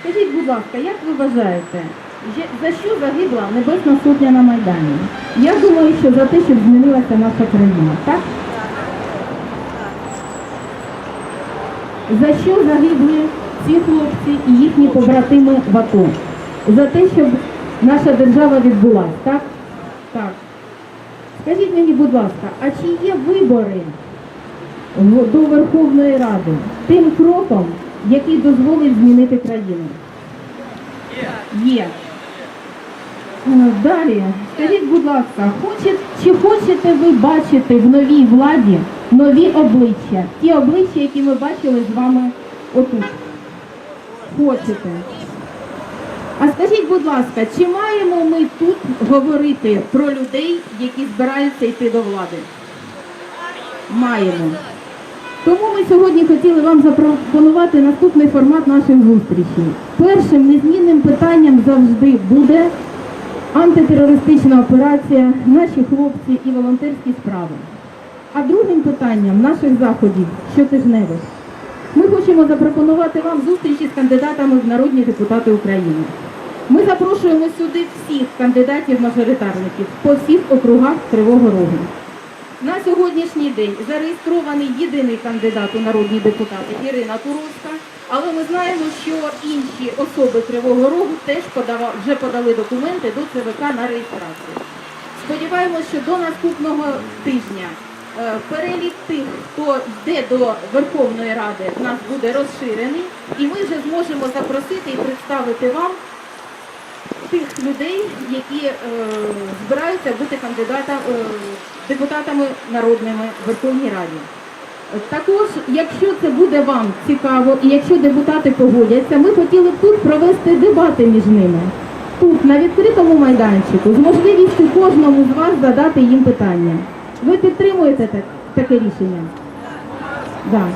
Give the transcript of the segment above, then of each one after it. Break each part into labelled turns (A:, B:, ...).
A: Скажіть, будь ласка, як ви вважаєте, за що загибла Небесна Сотня на Майдані? Я думаю, що за те, щоб змінилася наша країна, так? За що загибли ці хлопці і їхні побратими в АТО? За те, щоб наша держава відбулась, так? Так. Скажіть мені, будь ласка, а чи є вибори до Верховної Ради тим кроком, який дозволить змінити країну? Є. Е, Далі, скажіть, будь ласка, хоче, чи хочете ви бачити в новій владі нові обличчя? Ті обличчя, які ми бачили з вами отут? Хочете. А скажіть, будь ласка, чи маємо ми тут говорити про людей, які збираються йти до влади? Маємо. Тому ми сьогодні хотіли вам запропонувати наступний формат наших зустрічей. Першим незмінним питанням завжди буде антитерористична операція, наші хлопці і волонтерські справи. А другим питанням наших заходів щотижневих ми хочемо запропонувати вам зустрічі з кандидатами в народні депутати України. Ми запрошуємо сюди всіх кандидатів-мажоритарників по всіх округах Кривого Рогу. На сьогоднішній день зареєстрований єдиний кандидат у народні депутати Ірина Туровська, але ми знаємо, що інші особи Кривого Рогу теж подава- вже подали документи до ЦВК на реєстрацію. Сподіваємося, що до наступного тижня е, перелік тих, хто йде до Верховної Ради, в нас буде розширений, і ми вже зможемо запросити і представити вам тих людей, які е, збираються бути кандидата, е, депутатами народними в Верховній Раді. Е, Також, якщо це буде вам цікаво, і якщо депутати погодяться, ми хотіли б тут провести дебати між ними. Тут, на відкритому майданчику, з можливістю кожному з вас задати їм питання. Ви підтримуєте так- таке рішення? Да.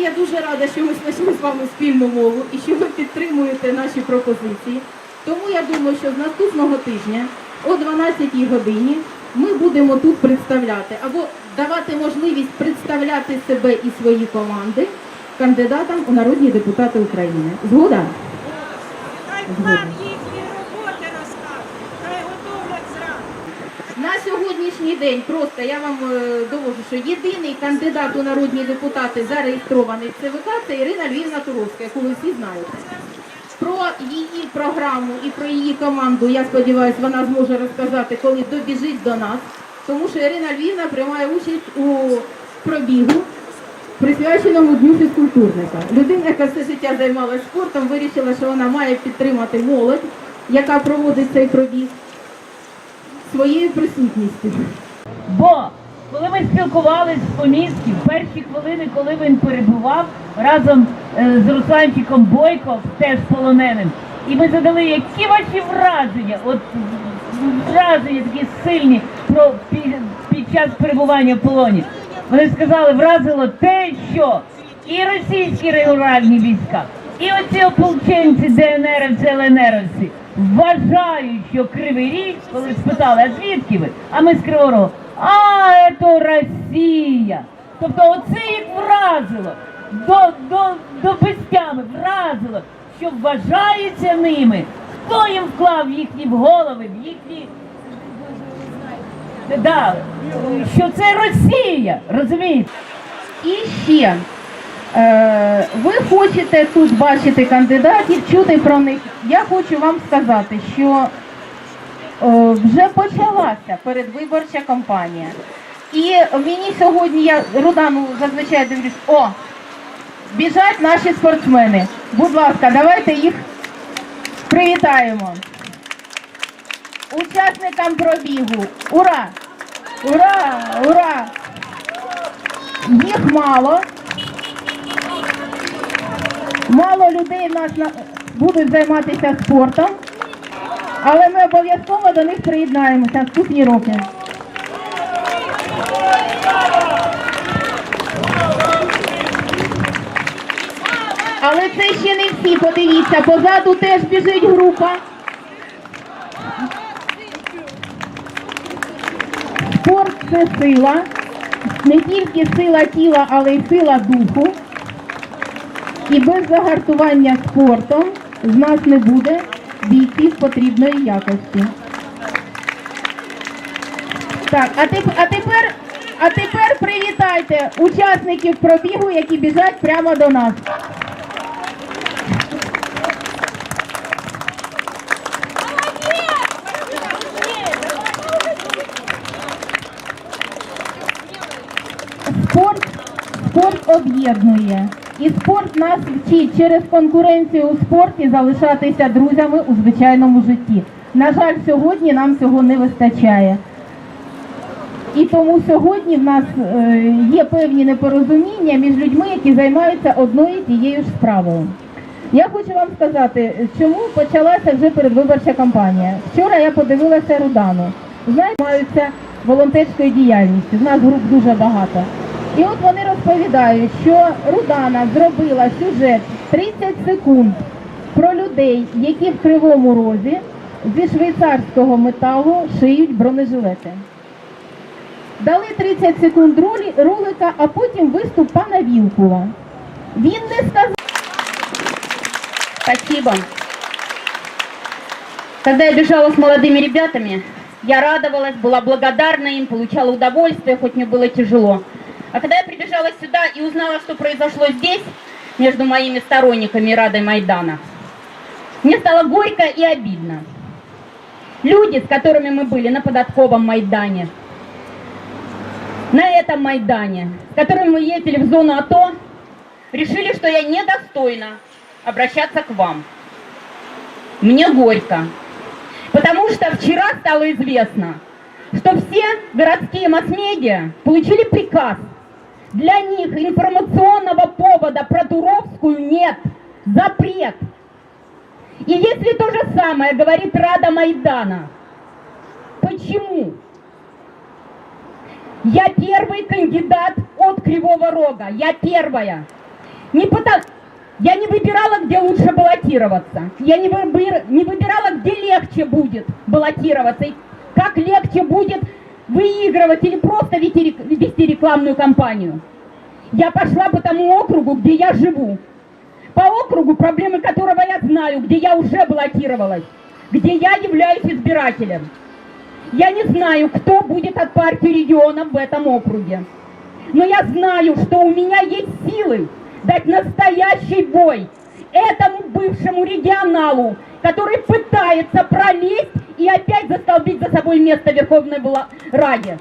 A: Я дуже рада, що ми знайшли з вами спільну мову і що ви підтримуєте наші пропозиції. Тому я думаю, що з наступного тижня о 12 годині ми будемо тут представляти або давати можливість представляти себе і свої команди кандидатам у народні депутати України. Згода?
B: Хай
A: сьогоднішній день просто я вам е, довожу, що єдиний кандидат у народні депутати зареєстрований в ЦВК це Ірина Львівна Туровська, яку ви всі знаєте. Про її програму і про її команду, я сподіваюся, вона зможе розказати, коли добіжить до нас, тому що Ірина Львівна приймає участь у пробігу, присвяченому Дню фізкультурника. Людина, яка все життя займалася спортом, вирішила, що вона має підтримати молодь, яка проводить цей пробіг своєю присутністю.
C: Бо коли ми спілкувалися з Поміським, перші хвилини, коли він перебував разом е, з Русланчиком Бойко, теж полоненим, і ми задали, які ваші враження, от враження такі сильні про під, час перебування в полоні. Вони сказали, вразило те, що і російські регулярні війська, і оці ополченці ДНРівці, ЛНРівці вважають, що Кривий Ріг, коли спитали, а звідки ви? А ми з Кривого а це Росія. Тобто оце їх вразило, до, до, до безтями вразило, що вважається ними, хто їм вклав в їхні голови, в їхні да, що це Росія, розумієте?
A: І ще ви хочете тут бачити кандидатів, чути про них. Я хочу вам сказати, що е, вже почалася передвиборча кампанія. І мені сьогодні я Рудану зазвичай дивлюсь, о, біжать наші спортсмени. Будь ласка, давайте їх привітаємо. Учасникам пробігу. Ура! Ура! Ура! Їх мало. Мало людей в нас будуть займатися спортом, але ми обов'язково до них приєднаємося наступні роки. Але це ще не всі, подивіться, позаду теж біжить група. Спорт це сила, не тільки сила тіла, але й сила духу. І без загартування спортом з нас не буде бійців потрібної якості. Так, а, теп- а тепер, а тепер привітайте учасників пробігу, які біжать прямо до нас. Спорт, спорт об'єднує. І спорт нас вчить через конкуренцію у спорті залишатися друзями у звичайному житті. На жаль, сьогодні нам цього не вистачає. І тому сьогодні в нас е, є певні непорозуміння між людьми, які займаються одною тією ж справою. Я хочу вам сказати, чому почалася вже передвиборча кампанія. Вчора я подивилася Рудану. Знаєте, займаються волонтерською діяльністю. В нас груп дуже багато. І от вони розповідають, що Рудана зробила сюжет 30 секунд про людей, які в кривому розі зі швейцарського металу шиють бронежилети. Дали 30 секунд ролі, ролика, а потім виступ пана Вілкула. Він не сказав.
D: Спасибо. Когда я бежала с молодыми ребятами, я радовалась, была благодарна им, получала удовольствие, хоть мне было тяжело. А когда я прибежала сюда и узнала, что произошло здесь, между моими сторонниками и Радой Майдана, мне стало горько и обидно. Люди, с которыми мы были на податковом Майдане, на этом Майдане, с которыми мы ездили в зону АТО, решили, что я недостойна обращаться к вам. Мне горько, потому что вчера стало известно, что все городские масс-медиа получили приказ. Для них информационного повода про Туровскую нет. Запрет. И если то же самое говорит Рада Майдана, почему? Я первый кандидат от Кривого Рога. Я первая. Не потому... Я не выбирала, где лучше баллотироваться. Я не, выбир- не выбирала, где легче будет баллотироваться. И как легче будет выигрывать или просто вести, рек- вести рекламную кампанию. Я пошла по тому округу, где я живу. По округу, проблемы которого я знаю, где я уже баллотировалась. Где я являюсь избирателем. Я не знаю, кто будет от партии регионов в этом округе. Но я знаю, что у меня есть силы дать настоящий бой этому бывшему регионалу, который пытается пролезть и опять застолбить за собой место Верховной Раде.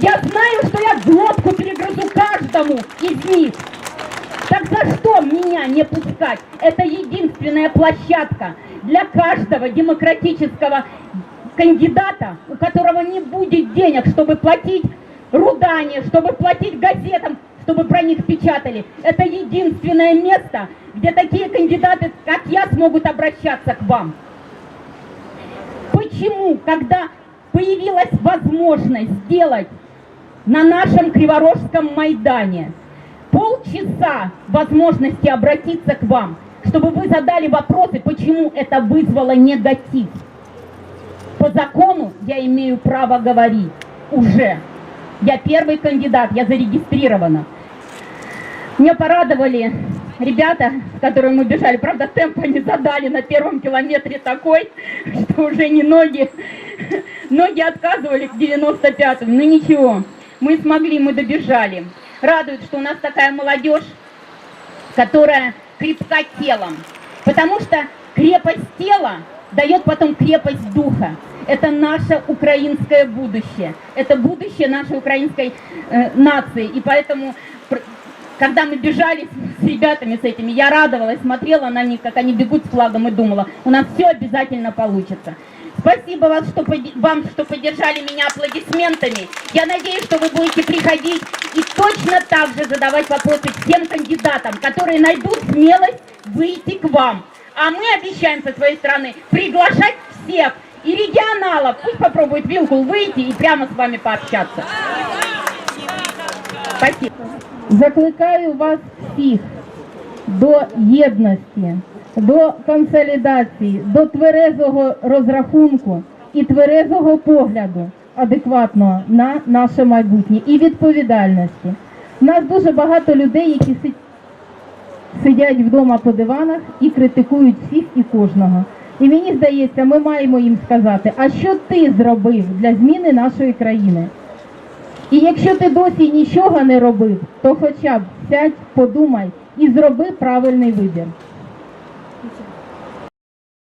D: Я знаю, что я глотку перегрызу каждому из них. Так за что меня не пускать? Это единственная площадка для каждого демократического кандидата, у которого не будет денег, чтобы платить Рудане, чтобы платить газетам, чтобы про них печатали. Это единственное место, где такие кандидаты, как я, смогут обращаться к вам. Почему, когда появилась возможность сделать на нашем Криворожском Майдане полчаса возможности обратиться к вам, чтобы вы задали вопросы, почему это вызвало негатив. По закону я имею право говорить уже. Я первый кандидат, я зарегистрирована. Меня порадовали ребята, с которыми мы бежали. Правда, темп они задали на первом километре такой, что уже не ноги. Ноги отказывали к 95-му. Ну ничего, мы смогли, мы добежали. Радует, что у нас такая молодежь, которая крепка телом. Потому что крепость тела дает потом крепость духа. Это наше украинское будущее. Это будущее нашей украинской э, нации. И поэтому, когда мы бежали с ребятами, с этими, я радовалась, смотрела на них, как они бегут с флагом и думала, у нас все обязательно получится. Спасибо вас, что, поди- вам, что поддержали меня аплодисментами. Я надеюсь, что вы будете приходить и точно так же задавать вопросы всем кандидатам, которые найдут смелость выйти к вам. А мы обещаем со своей стороны приглашать всех и регионалов. Пусть попробует Вилкул выйти и прямо с вами пообщаться. Спасибо.
A: Закликаю вас всіх до єдності, До консолідації, до тверезого розрахунку і тверезого погляду адекватного на наше майбутнє і відповідальності. У нас дуже багато людей, які сидять. вдома по диванах і критикують всіх і кожного. І мені здається, ми маємо їм сказати, а що ти зробив для зміни нашої країни? І якщо ти досі нічого не робив, то хоча б сядь, подумай і зроби правильний вибір.